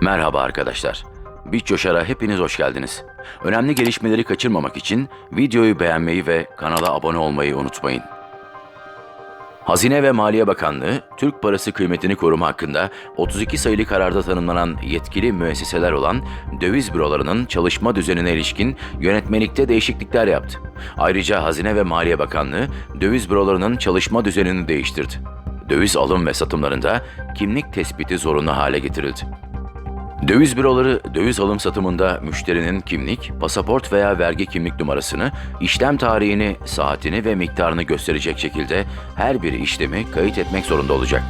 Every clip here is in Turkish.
Merhaba arkadaşlar. BitCoşar'a hepiniz hoş geldiniz. Önemli gelişmeleri kaçırmamak için videoyu beğenmeyi ve kanala abone olmayı unutmayın. Hazine ve Maliye Bakanlığı, Türk parası kıymetini koruma hakkında 32 sayılı kararda tanımlanan yetkili müesseseler olan döviz bürolarının çalışma düzenine ilişkin yönetmelikte değişiklikler yaptı. Ayrıca Hazine ve Maliye Bakanlığı, döviz bürolarının çalışma düzenini değiştirdi. Döviz alım ve satımlarında kimlik tespiti zorunlu hale getirildi. Döviz büroları döviz alım satımında müşterinin kimlik, pasaport veya vergi kimlik numarasını, işlem tarihini, saatini ve miktarını gösterecek şekilde her bir işlemi kayıt etmek zorunda olacak.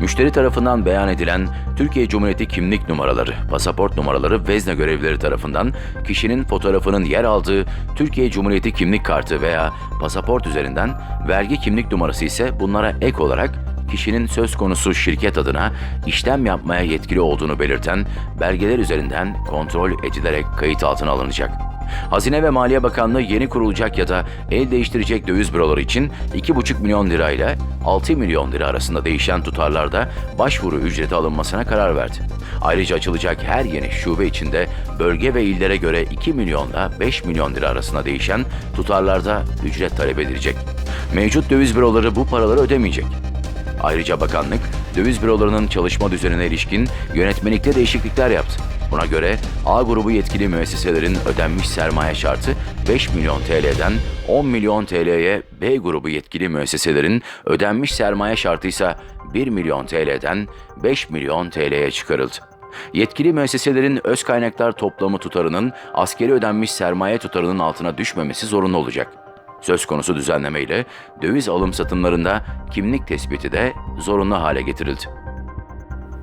Müşteri tarafından beyan edilen Türkiye Cumhuriyeti kimlik numaraları, pasaport numaraları vezne görevlileri tarafından kişinin fotoğrafının yer aldığı Türkiye Cumhuriyeti kimlik kartı veya pasaport üzerinden vergi kimlik numarası ise bunlara ek olarak kişinin söz konusu şirket adına işlem yapmaya yetkili olduğunu belirten belgeler üzerinden kontrol edilerek kayıt altına alınacak. Hazine ve Maliye Bakanlığı yeni kurulacak ya da el değiştirecek döviz büroları için 2,5 milyon lira ile 6 milyon lira arasında değişen tutarlarda başvuru ücreti alınmasına karar verdi. Ayrıca açılacak her yeni şube içinde bölge ve illere göre 2 milyonla 5 milyon lira arasında değişen tutarlarda ücret talep edilecek. Mevcut döviz büroları bu paraları ödemeyecek. Ayrıca bakanlık, döviz bürolarının çalışma düzenine ilişkin yönetmelikte değişiklikler yaptı. Buna göre A grubu yetkili müesseselerin ödenmiş sermaye şartı 5 milyon TL'den 10 milyon TL'ye, B grubu yetkili müesseselerin ödenmiş sermaye şartı ise 1 milyon TL'den 5 milyon TL'ye çıkarıldı. Yetkili müesseselerin öz kaynaklar toplamı tutarının askeri ödenmiş sermaye tutarının altına düşmemesi zorunlu olacak. Söz konusu düzenlemeyle döviz alım satımlarında kimlik tespiti de zorunlu hale getirildi.